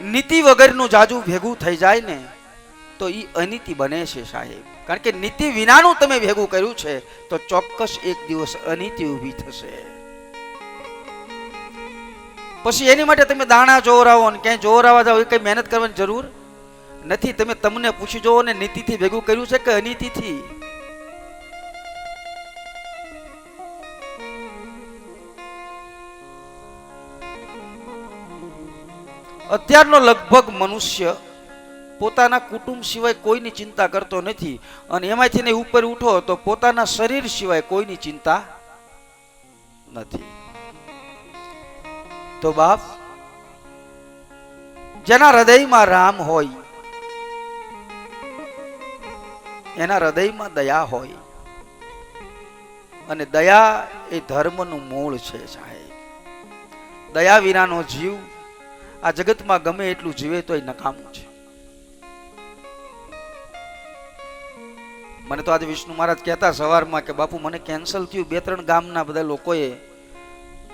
નીતિ વગરનું જાજુ ભેગું થઈ જાય ને, તો એ અનીતિ બને છે સાહેબ. કારણ કે નીતિ વિનાનું તમે ભેગું કર્યું છે, તો ચોક્કસ એક દિવસ અનીતિ ઊભી થશે. પછી એની માટે તમે દાણા જોવરાવો ને ક્યાંય જોવરાવા જાઓ એ કંઈ મહેનત કરવાની જરૂર નથી. તમે તમને પૂછી જોવો ને નીતિથી ભેગું કર્યું છે કે અનીતિથી? અત્યારનો લગભગ મનુષ્ય પોતાના કુટુંબ સિવાય કોઈની ચિંતા કરતો નથી. અને એમાંથી ને ઉપર ઉઠો તો પોતાના શરીર સિવાય કોઈની ચિંતા નથી. તો બાપ, જેના હૃદયમાં રામ હોય, એના હૃદયમાં દયા હોય, અને દયા એ ધર્મનું મૂળ છે સાહેબ. દયા વિનાનો જીવ આ જગતમાં ગમે એટલું જીવે તો એ નકામું છે. મને તો આજે વિષ્ણુ મહારાજ કહેતા સવારમાં કે, બાપુ, મને કેન્સલ થયું બે ત્રણ ગામના બધા લોકોએ.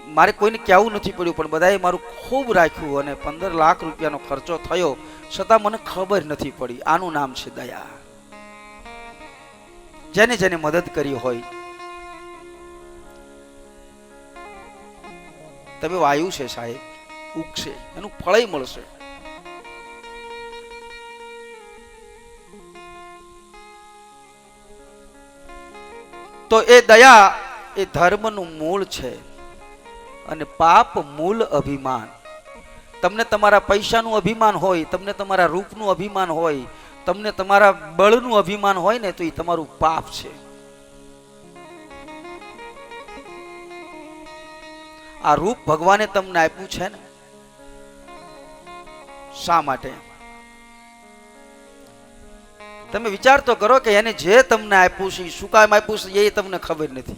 મારે કોઈને કહેવું નથી પડ્યું, પણ બધાએ મારું ખૂબ રાખ્યું અને પંદર લાખ રૂપિયાનો ખર્ચો થયો, છતાં મને ખબર નથી પડી. આનું નામ છે દયા. જેને જેને મદદ કરી હોય. તમે વાયુ છે સાહેબ. ઉગશે એનું ફળય મળશે. તો એ દયા એ ધર્મનું મૂળ છે અને પાપ મૂળ અભિમાન. તમને તમારા પૈસાનું અભિમાન હોય, તમને તમારા રૂપનું અભિમાન હોય, તમને તમારા બળનું અભિમાન હોય ને, તો એ તમારું પાપ છે. આ રૂપ ભગવાને તમને આપ્યું છે ને? શા માટે? તમે વિચાર તો કરો કે એને જે તમને આપ્યું છે શું કામ આપ્યું છે, એ તમને ખબર નથી.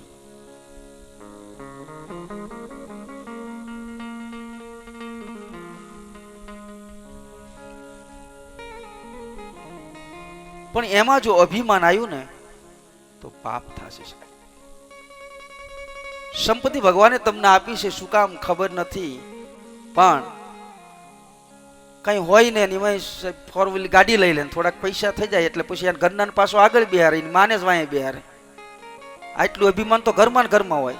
પણ એમાં જો અભિમાન આવ્યું ને, તો પાપ થશે. સંપત્તિ ભગવાને તમને આપી છે, શું કામ ખબર નથી. પણ કઈ હોય ને એમાં ફોર વ્હીલ ગાડી લઈ લે થોડાક પૈસા થઈ જાય એટલે પછી એને ઘરના પાછો આગળ બિહારે માને જ વાંહે બિહારે. આટલું અભિમાન તો ઘરમાં ને ઘરમાં હોય.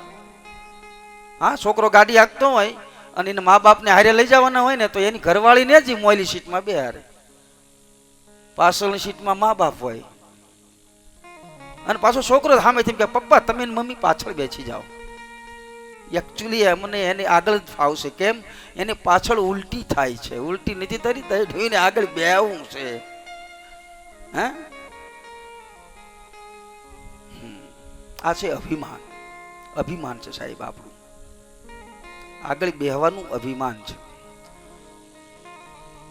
હા, છોકરો ગાડી હાંકતો હોય અને એને મા બાપને હારે લઈ જવાના હોય ને તો એની ઘરવાળીને જ મોયલી સીટમાં બેહારે. પાછળની સીટમાં મા બાપ હોય. અને પાછો છોકરો સામેથી કે, પપ્પા, તમે મમ્મી પાછળ બેસી જાઓ. એકચ્યુઅલી એમને એને આગળ જ ફાવશે. કેમ? એને પાછળ ઉલટી થાય છે. ઉલટી નથી થતી ઢોઈને આગળ બેવું છે. હે? આ છે અભિમાન. અભિમાન છે સાહેબ આપણું. આગળ બેહવાનું અભિમાન છે.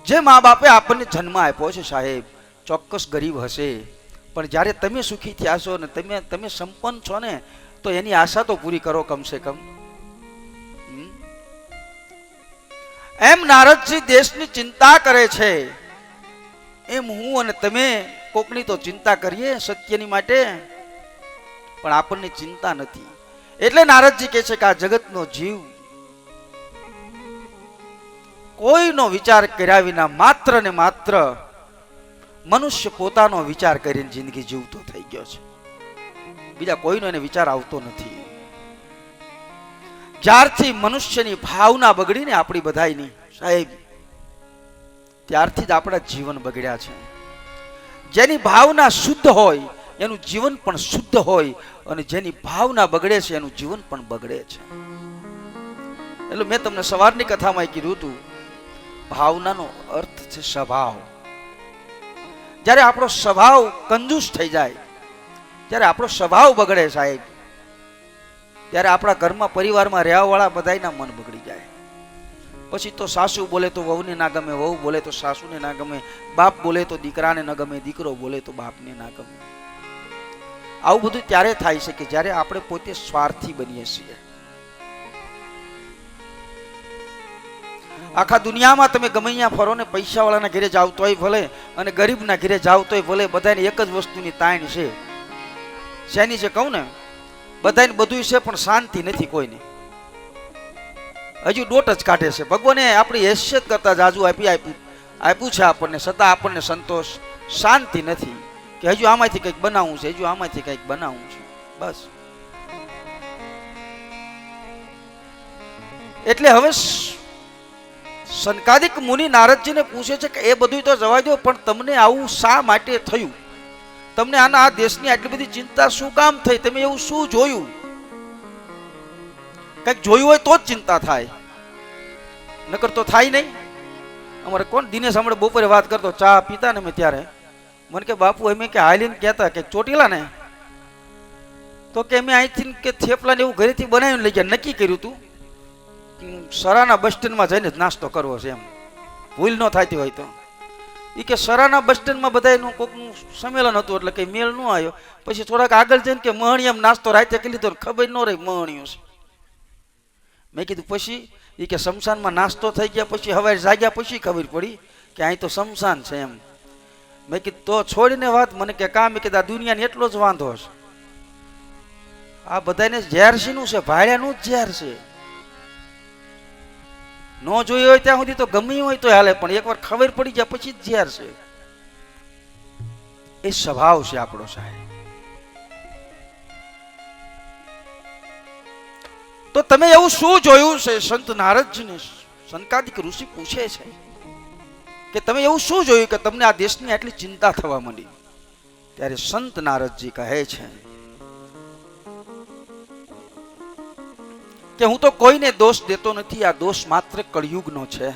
જે મા બાપે આપણને જન્મ આપ્યો છે સાહેબ, ચોક્કસ ગરીબ હશે. પણ જ્યારે તમે સુખી થયા છો ને તમે તમે સંપન્ન છો ને, તો એની આશા તો પૂરી કરો કમસે કમ. એમ નારદજી દેશની ચિંતા કરે છે. એમ હું અને તમે કોકની તો ચિંતા કરીએ સત્યની માટે? પણ આપણને ચિંતા નથી. એટલે નારદજી કહે છે કે આ જગતનો જીવ કોઈનો વિચાર કર્યા વિના માત્ર ને માત્ર મનુષ્ય પોતાનો વિચાર કરીને જિંદગી જીવતો થઈ ગયો છે. બીજા કોઈનો એને વિચાર આવતો નથી. જ્યારથી મનુષ્યની ભાવના બગડીને આપણી બધાની સાહેબ, ત્યારથી જ આપણા જીવન બગડ્યા છે. જેની ભાવના શુદ્ધ હોય, એનું જીવન પણ શુદ્ધ હોય અને જેની ભાવના બગડે છે, એનું જીવન પણ બગડે છે. એટલે મેં તમને સવારની કથામાં કીધું હતું, ભાવનાનો અર્થ છે સ્વભાવ. જ્યારે આપણો સ્વભાવ કંજૂસ થઈ જાય ત્યારે આપણો સ્વભાવ બગડે સાહેબ ત્યારે આપણા ઘરમાં પરિવારમાં રહેવાવાળા બધાયના મન બગડી જાય. પછી તો સાસુ બોલે તો વહુને ના ગમે, વહુ બોલે તો સાસુને ના ગમે, બાપ બોલે તો દીકરાને ના ગમે, દીકરો બોલે તો બાપને ના ગમે. આવું બધું ત્યારે થાય છે કે જ્યારે આપણે પોતે સ્વાર્થી બનીએ છીએ. આખા દુનિયામાં તમે ગમે અહીંયા ફરો ને પૈસાવાળાના ઘરે જાવ તોય ભલે અને ગરીબના ઘરે જાવ તોય ભલે બધાને એક જ વસ્તુની તાણ છે. શેની છે કહું ને? બધાને બધું છે, પણ શાંતિ નથી કોઈને. હજુ દોટ જ કાઢે છે. ભગવાને આપણી હેસિયત કરતા જાજુ આપી આપ્યું. આપ્યું છે આપણને, છતાં આપણને સંતોષ, શાંતિ નથી. કે હજુ આમાંથી કંઈક બનાવવું છે, હજુ આમાંથી કંઈક બનાવવું છે. બસ. એટલે હવે સંકાદિક મુનિ નારદજીને પૂછે છે કે એ બધું તો જવા દો પણ તમને આવું શા માટે થયું? તમને આના આ દેશની આટલી બધી ચિંતા શું કામ થઈ? તમે એવું શું જોયું? કંઈક જોયું હોય તો જ ચિંતા થાય. નકર તો થાય નહીં. અમારે કોણ? દિનેશ હમણાં બપોરે વાત કરતો, ચા પીતા ને મેં ત્યારે? મને કે, બાપુ, અમે કે હાલીને કહેતા કે ચોટીલા ને? તો કે, અમે અહીંથી કે થેપલા ને એવું ઘરેથી બનાવીને લઈ ગયા. નક્કી કર્યું કે સરાના બસ સ્ટેન્ડમાં જઈને જ નાસ્તો કરવો છે એમ. ભૂલ ન થતી હોય તો. એ કે સરાના બસ સ્ટેન્ડમાં બધાનું કોકનું સંમેલન હતું એટલે કંઈ મેળ ન આવ્યો પછી થોડાક આગળ જઈને કે મહણિયામ નાસ્તો રાતે કરી લીધો ખબર ન રહી મહણિયું છે. મેં કીધું પછી એ કે શમશાનમાં નાસ્તો થઈ ગયા પછી હવે જાગ્યા પછી ખબર પડી કે અહીં તો શમશાન છે એમ. મેં કીધું તો છોડીને વાત મને કે કામ કે આ દુનિયાને એટલો જ વાંધો છે આ બધાને ઝેર શીનું છે ભાડ્યાનું જ ઝેર છે. ન જોયું હોય ત્યાં સુધી તો ગમે હોય તો હાલે, પણ એકવાર ખબર પડી જાય, પછી જ છે. એ સ્વભાવ છે આપણો સાહેબ. તો તમે એવું શું જોયું છે? સંત નારદજીને સંકાદિક ઋષિ પૂછે છે કે તમે એવું શું જોયું કે તમને આ દેશની આટલી ચિંતા થવા માંડી? ત્યારે સંત નારદજી કહે છે કે હું તો કોઈને દોષ દેતો નથી, આ દોષ માત્ર કળિયુગનો છે.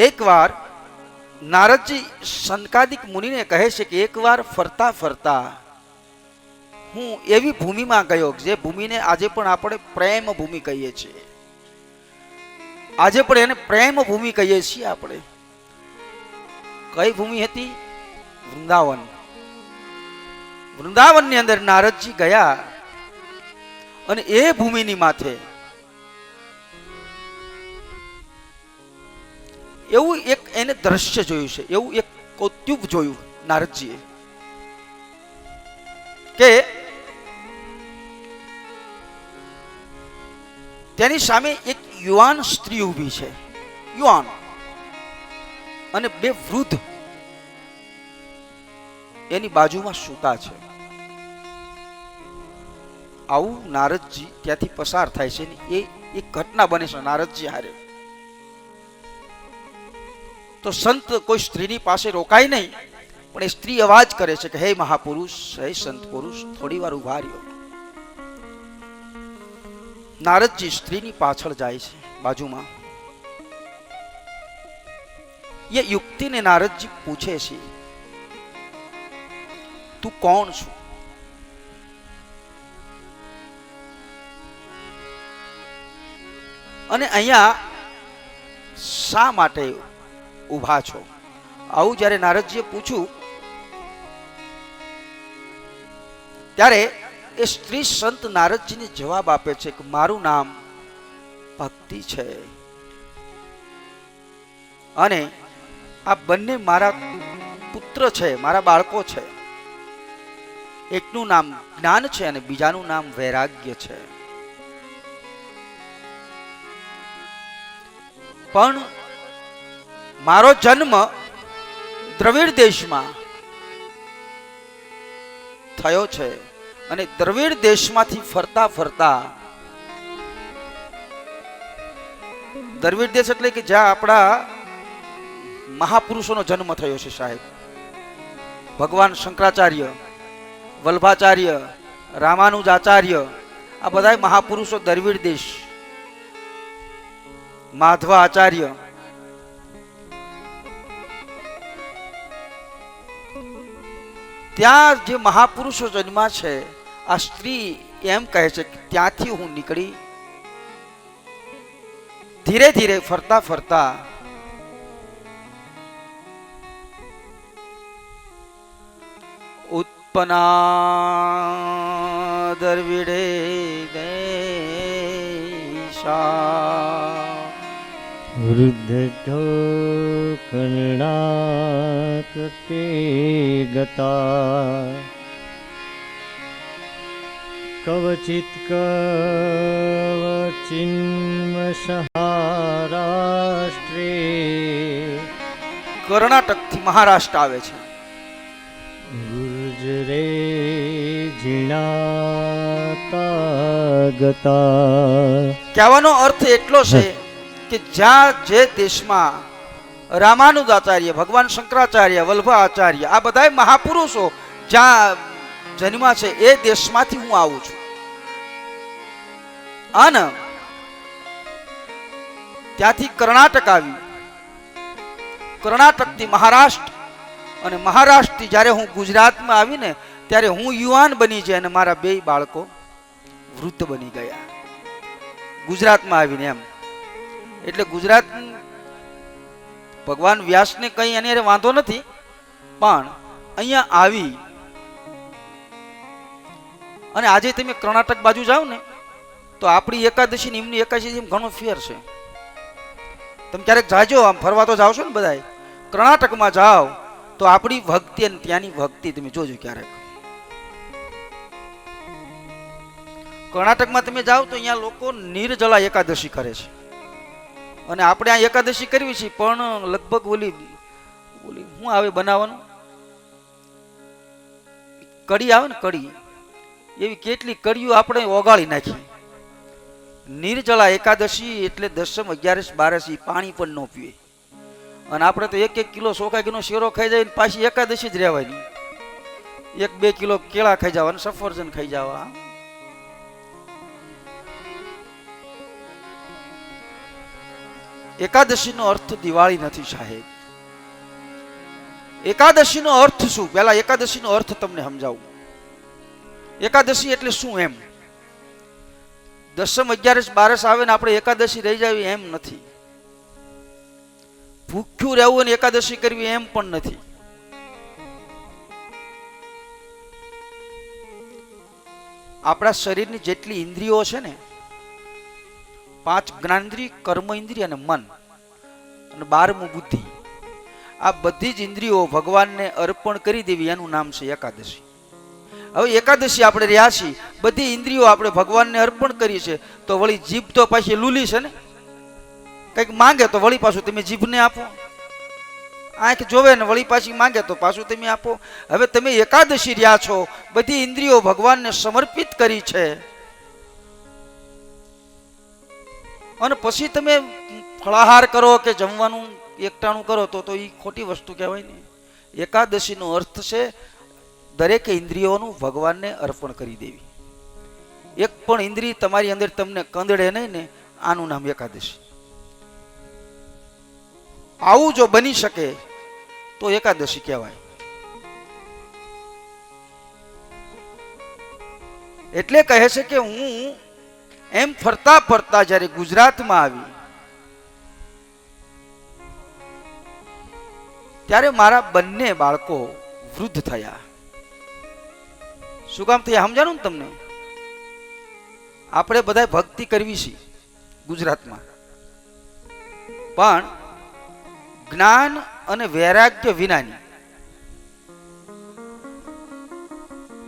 એકવાર નારદજી સંકાદિક મુનિને કહે છે કે એકવાર ફરતા ફરતા હું એવી ભૂમિમાં ગયો જે ભૂમિને આજે પણ આપણે પ્રેમ ભૂમિ કહીએ છીએ. આજે પણ એને પ્રેમ ભૂમિ કહીએ છીએ આપણે. કઈ ભૂમિ હતી? વૃંદાવન. વૃંદાવનની અંદર નારદજી ગયા અને એ ભૂમિની માથે એવું એક એને દ્રશ્ય જોયું છે, એવું એક કૌત્યુબ જોયું નારદજીએ કે તેની સામે એક યુવાન સ્ત્રી ઊભી છે, યુવાન અને બે વૃદ્ધ એની બાજુમાં સૂતા છે. આવું નારદજી ત્યાંથી પસાર થાય છે એ એક ઘટના બને છે, નારદજી હારે. તો સંત કોઈ સ્ત્રીની પાસે રોકાય નહીં, પણ એ સ્ત્રી અવાજ કરે છે કે, હે મહાપુરુષ, હે સંત પુરુષ, થોડી વાર ઊભા રહ્યો. નારદજી સ્ત્રીની પાછળ જાય છે બાજુમાં. એ યુક્તિને નારદજી પૂછે છે તું કોણ છું? અને અહીંયા શા માટે ઊભા છો? આવું જ્યારે નારદજીએ પૂછ્યું, ત્યારે એ સ્ત્રી સંત નારદજીને જવાબ આપે છે કે મારું નામ ભક્તિ છે. અને આ બંને મારા પુત્ર છે, મારા બાળકો છે. એકનું નામ જ્ઞાન છે અને બીજાનું નામ વૈરાગ્ય છે. પણ મારો જન્મ દ્રવિડ દેશમાં થયો છે અને દ્રવિડ દેશમાંથી ફરતા ફરતા દ્રવિડ દેશ એટલે કે જ્યાં આપણા મહાપુરુષોનો જન્મ થયો છે સાહેબ. ભગવાન શંકરાચાર્ય વલ્ભાચાર્ય, રામાનુજાચાર્ય, આ બધા મહાપુરુષો દ્રવિડ દેશ. માધવા આચાર્ય. ત્યાં જે મહાપુરુષો જન્મા છે, આ સ્ત્રી એમ કહે છે કે ત્યાંથી હું નીકળી. ધીરે ધીરે ફરતા ફરતા ઉત્પના દરવિડે દેશા વૃદ્ધો કર્ણાકૃતે ગતા કવચિત કવચિન રે કર્ણાટકથી મહારાષ્ટ્ર આવે છે. કહેવાનો અર્થ એટલો છે કે જ્યાં જે દેશમાં રામાનુજાચાર્ય ભગવાન શંકરાચાર્ય વલ્લભ આચાર્ય આ બધા મહાપુરુષો જ્યાં જન્મા છે એ દેશમાંથી હું આવું છું. અને ત્યાંથી કર્ણાટક આવ્યું કર્ણાટકથી મહારાષ્ટ્ર અને મહારાષ્ટ્રથી જ્યારે હું ગુજરાતમાં આવીને ત્યારે હું યુવાન બની છે અને મારા બે બાળકો વૃદ્ધ બની ગયા. ગુજરાતમાં આવીને એમ. એટલે ગુજરાત ભગવાન વ્યાસને કંઈ એની વાંધો નથી, પણ અહીંયા આવી અને આજે તમે કર્ણાટક બાજુ જાઓ ને, તો આપણી એકાદશી ને એમની એકાદશી ઘણો ફેર છે. તમે ક્યારેક જાજો, આમ ફરવા તો જાઓ છો ને બધાય. કર્ણાટકમાં જાઓ, તો આપણી ભક્તિ અને ત્યાંની ભક્તિ તમે જોજો ક્યારેક. કર્ણાટકમાં તમે જાઓ તો અહીંયા લોકો નિર્જલા એકાદશી કરે છે. અને આપણે આ એકાદશી કરવી છે, પણ લગભગ ઓલી ઓલી શું આવે બનાવવાનું? કડી આવે ને કડી. એવી કેટલી કડીઓ આપણે ઓગાળી નાખી. નિર્જલા એકાદશી એટલે દસમ અગિયારસ બારસ પાણી પણ ન પીએ અને આપણે તો એક એક કિલો સોકા કિલો શેરો ખાઈ જાય પાછી એકાદશી જ રહેવાની. એક બે કિલો કેળા ખાઈ જવા સફરજન ખાઈ જવા. એકાદશીનો અર્થ દિવાળી નથી સાહેબ. એકાદશીનો અર્થ શું? પહેલા એકાદશીનો અર્થ તમને સમજાવું. એકાદશી એટલે શું એમ? દસમ અગિયારસ બારસ આવે ને આપણે એકાદશી રહી જાવી એમ નથી. ભૂખ્યું રહેવું અને એકાદશી કરવી એમ પણ નથી. આપણા શરીરની જેટલી ઇન્દ્રિયો છે ને પાંચ જ્ઞાનેન્દ્રિય, કર્મ ઇન્દ્રિય અને મન અને બારમું બુદ્ધિ. આ બધી જ ઇન્દ્રિયો ભગવાનને અર્પણ કરી દેવી, એનું નામ છે એકાદશી. હવે એકાદશી આપણે રહ્યા છીએ, બધી ઇન્દ્રિયો આપણે ભગવાનને અર્પણ કરી છે તો વળી જીભ તો પાછી લૂલી છે ને? કંઈક માંગે તો વળી પાછું તમે જીભને આપો. આંખ જોવે ને વળી પાછી માંગે તો પાછું તમે આપો. હવે તમે એકાદશી રહ્યા છો, બધી ઇન્દ્રિયો ભગવાનને સમર્પિત કરી છે. અને પછી તમે ફળાહાર કરો કે જમવાનું એકટાણું કરો તો તો એ ખોટી વસ્તુ કહેવાય ને. એકાદશીનો અર્થ છે દરેક ઇન્દ્રિયોનું ભગવાનને અર્પણ કરી દેવી. એક પણ ઇન્દ્રિય તમારી અંદર તમને કંદડે નહીં ને, આનું નામ એકાદશી. આવું જો બની શકે તો એકાદશી કહેવાય. એટલે કહે છે કે હું એમ ફરતા ફરતા જ્યારે ગુજરાતમાં આવી, ત્યારે મારા બંને બાળકો વૃદ્ધ થયા. શું કામ થયા સમજાણું ને તમને? આપણે બધા ભક્તિ કરવી છે ગુજરાતમાં. પણ જ્ઞાન અને વૈરાગ્ય વિનાની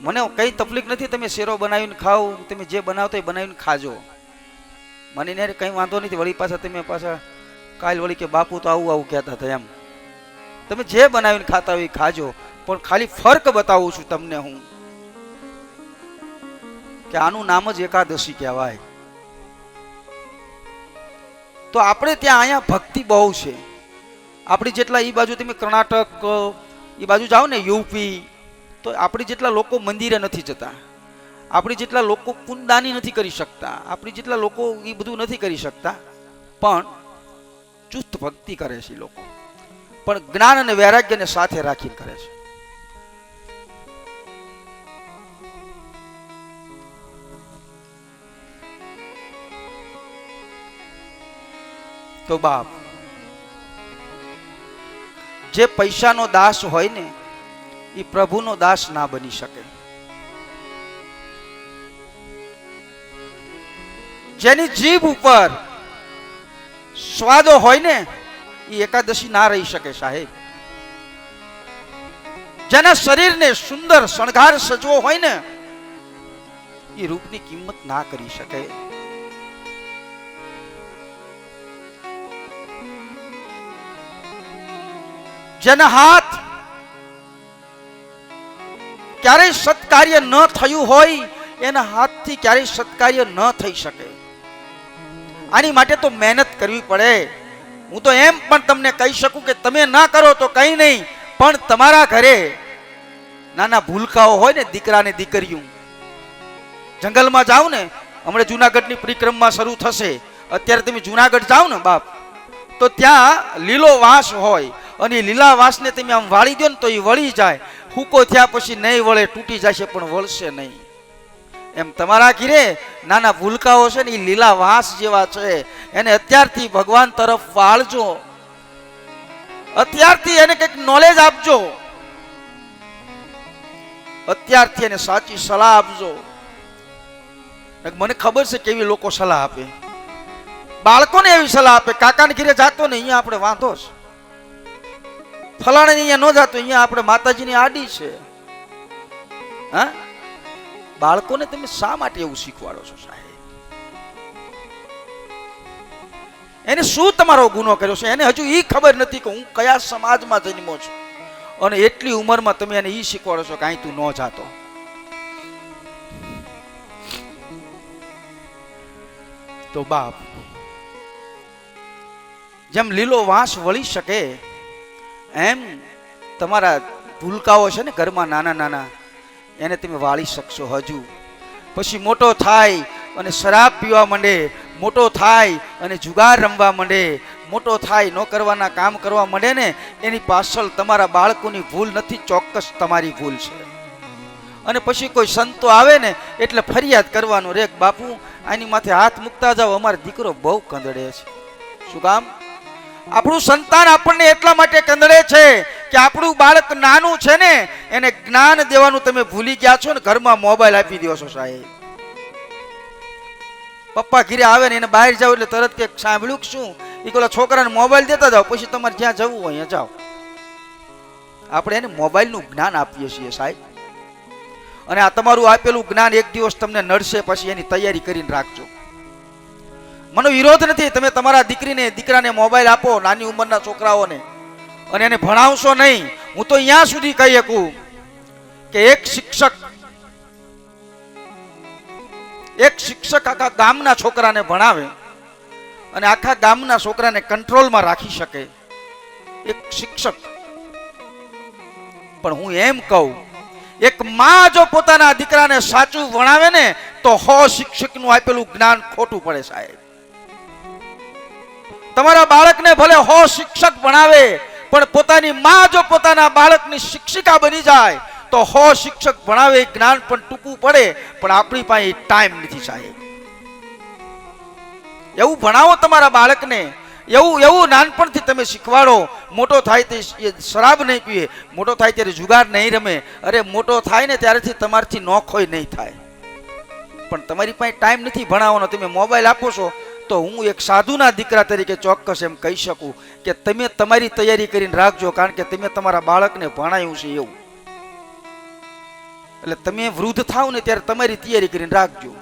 મને કઈ તકલીફ નથી, તમે શેરો બનાવીને ખાઓ, તમે જે બનાવતો એ બનાવીને ખાજો. મને ને કઈ વાંધો નથી, વળી પાછા તમે પાછા કાલ વળી કે બાપુ તો આવું આવું કહેતા હતા એમ. તમે જે બનાવીને ખાતા હોય ખાજો, પણ ખાલી ફર્ક બતાવું છું તમને હું. કે આનું નામ જ એકાદશી કહેવાય. તો આપણે ત્યાં અહીંયા ભક્તિ બહુ છે. આપણી જેટલા એ બાજુ તમે કર્ણાટક એ બાજુ જાઓ ને યુપી તો આપણી જેટલા લોકો મંદિરે નથી જતા, આપણી જેટલા લોકો કુંદાની નથી કરી શકતા, આપણી જેટલા લોકો એ બધું નથી કરી શકતા, પણ ચુસ્ત ભક્તિ કરે છે લોકો. પણ જ્ઞાન અને વૈરાગ્યને સાથે રાખીને કરે છે. તો બાપ, જે પૈસાનો દાસ હોય ને એ પ્રભુનો દાસ ના બની શકે. જેની જીભ ઉપર સ્વાદો હોય ને એ એકાદશી ના રહી શકે સાહેબ. જેના શરીરને સુંદર શણગાર સજવો હોય ને એ રૂપની કિંમત ના કરી શકે. જેના હાથ ક્યારેય સત્કાર્ય ન થયું હોય, એના હાથથી ક્યારેય સત્કાર્ય ન થઈ શકે. આની માટે તો મહેનત કરવી પડે. હું તો એમ પણ તમને કહી શકું કે તમે ના કરો તો કંઈ નહીં, પણ તમારા ઘરે નાના ભૂલકાઓ હોય ને દીકરા ને દીકરીઓ. જંગલમાં જાઓ ને, હમણાં જુનાગઢની પરિક્રમા શરૂ થશે. અત્યારે તમે જુનાગઢ જાઓ ને બાપ, તો ત્યાં લીલો વાંસ હોય અને લીલા વાંસને તમે આમ વાળી દો ને તો એ વળી જાય. હૂકો થયા પછી નહીં વળે, તૂટી જશે પણ વળશે નહીં. એમ તમારા ઘીરે નાના ભૂલકાઓ છે ને એ લીલા વાંસ જેવા છે. એને અત્યારથી ભગવાન તરફ વાળજો. અત્યારથી એને કંઈક નોલેજ આપજો. અત્યારથી એને સાચી સલાહ આપજો. મને ખબર છે કેવી લોકો સલાહ આપે. બાળકોને એવી સલાહ આપે, કાકાને ઘીરે જાતો ને અહીંયા આપણે વાંધો છે ફલાણે અહીંયા ન જાતો, અહીંયા આપણે માતાજીની આડી છે. હા? બાળકોને તમે શા માટે એવું શીખવાડો છો સાહેબ? એને શું તમારો ગુનો કર્યો છે? એને હજુ એ ખબર નથી કે હું કયા સમાજમાં જન્મો છું. અને એટલી ઉંમરમાં તમે એને એ શીખવાડો છો કે અહીં તું ન જાતો. તો બાપ, જેમ લીલો વાંસ વળી શકે એમ તમારા ભૂલકાઓ છે ને ઘરમાં નાના નાના, એને તમે વાળી શકશો હજુ. પછી મોટો થાય અને શરાબ પીવા માંડે, મોટો થાય અને જુગાર રમવા માંડે, મોટો થાય, ન કરવાના કામ કરવા માંડે ને, એની પાછળ તમારા બાળકોની ભૂલ નથી, ચોક્કસ તમારી ભૂલ છે. અને પછી કોઈ સંતો આવે ને, એટલે ફરિયાદ કરવાનું. રેક બાપુ, આની માથે હાથ મૂકતા જાઓ, અમારો દીકરો બહુ કંદડે છે. શું કામ? આપણું સંતાન આપણને એટલા માટે કંદડે છે કે આપણું બાળક નાનું છે ને, એને જ્ઞાન દેવાનું તમે ભૂલી ગયા છો ને, ઘરમાં મોબાઈલ આપી દો છો સાહેબ. પપ્પા ઘીરે આવે ને, એને બહાર જાવ એટલે તરત કે સાંભળ્યું શું? એ પેલા છોકરાને મોબાઈલ દેતા જાઓ, પછી તમારે જ્યાં જવું હોય અહીંયા જાઓ. આપણે એને મોબાઈલનું જ્ઞાન આપીએ છીએ સાહેબ. અને આ તમારું આપેલું જ્ઞાન એક દિવસ તમને નડશે, પછી એની તૈયારી કરીને રાખજો. મને વિરોધ નથી. તમે તમારા દીકરીને, દીકરાને મોબાઈલ આપો, નાની ઉંમરના છોકરાઓને. અને એને ભણાવશો નહીં. હું તો અહીંયા સુધી કહી શકું કે એક શિક્ષક એક શિક્ષક આખા ગામના છોકરાને ભણાવે અને આખા ગામના છોકરાને કંટ્રોલમાં રાખી શકે. એક શિક્ષક. પણ હું એમ કહું, એક માં જો પોતાના દીકરાને સાચું ભણાવે ને, તો હો શિક્ષકનું આપેલું જ્ઞાન ખોટું પડે સાહેબ. તમારા બાળકને ભલે હો શિક્ષક ભણાવે, પણ પોતાની માં જો પોતાના બાળકની શિક્ષિકા બની જાય, તો હો શિક્ષક ભણાવે જ્ઞાન પણ ટૂંકું પડે, પણ આપણી પાસે ટાઈમ નથી સાહેબ. એવું ભણાવો તમારા બાળકને. એવું એવું નાનપણથી તમે શીખવાડો. મોટો થાય તે શરાબ નહીં પીએ, મોટો થાય ત્યારે જુગાર નહીં રમે. અરે મોટો થાય ને ત્યારેથી તમારથી નોખોય નહીં થાય. પણ તમારી પાસે ટાઈમ નથી ભણાવવાનો. તમે મોબાઈલ આપો છો તો હું એક સાધુના દીકરા તરીકે ચોક્કસ એમ કહી શકું કે તમે તમારી તૈયારી કરીને રાખજો, કારણ કે તમે તમારા બાળકને ભણાયું છે એવું. એટલે તમે વૃદ્ધ થાવ ને ત્યારે તમારી તૈયારી કરીને રાખજો.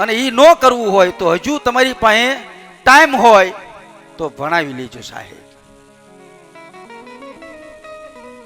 અને એ ન કરવું હોય તો હજુ તમારી પાસે ટાઈમ હોય તો ભણાવી લેજો સાહેબ.